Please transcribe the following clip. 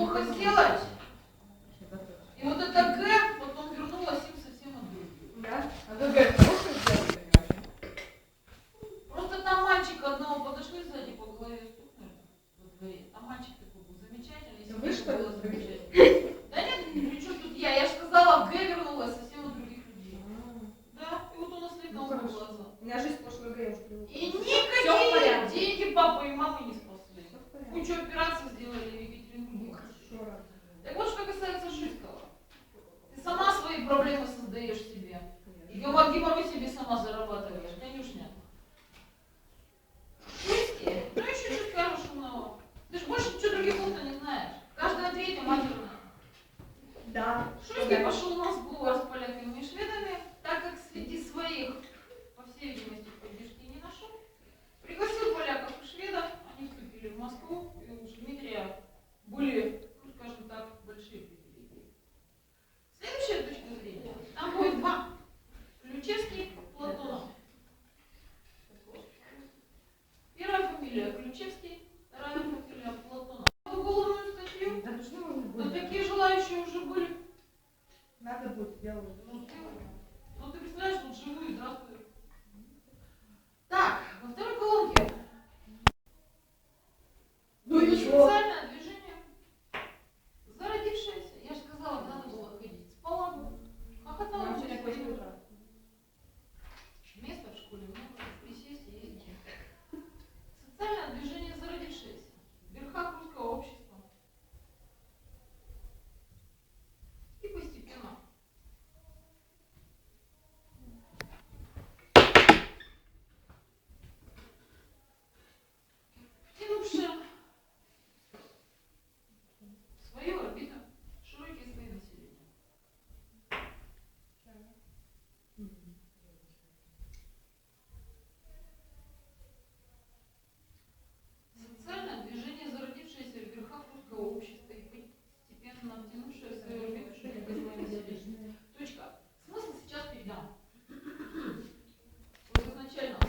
плохо сделать. И вот это Г потом вернулось им совсем от Да? А Г хорошее сделали, Просто там мальчик одного подошли сзади по голове стукнули. Там мальчик такой был замечательный. Если Вы что было замечательно? Да нет, ничего тут я. Я же сказала, Г вернулась совсем от других людей. А. Да, и вот у нас лет на глаза. У меня жизнь прошлой Г я уже И никакие деньги папы и мамы не спасли. Кучу операций сделали в так вот, что касается Житкова. Ты сама свои проблемы создаешь себе. Гемо- геморрой себе сама зарабатываешь. Yavrum.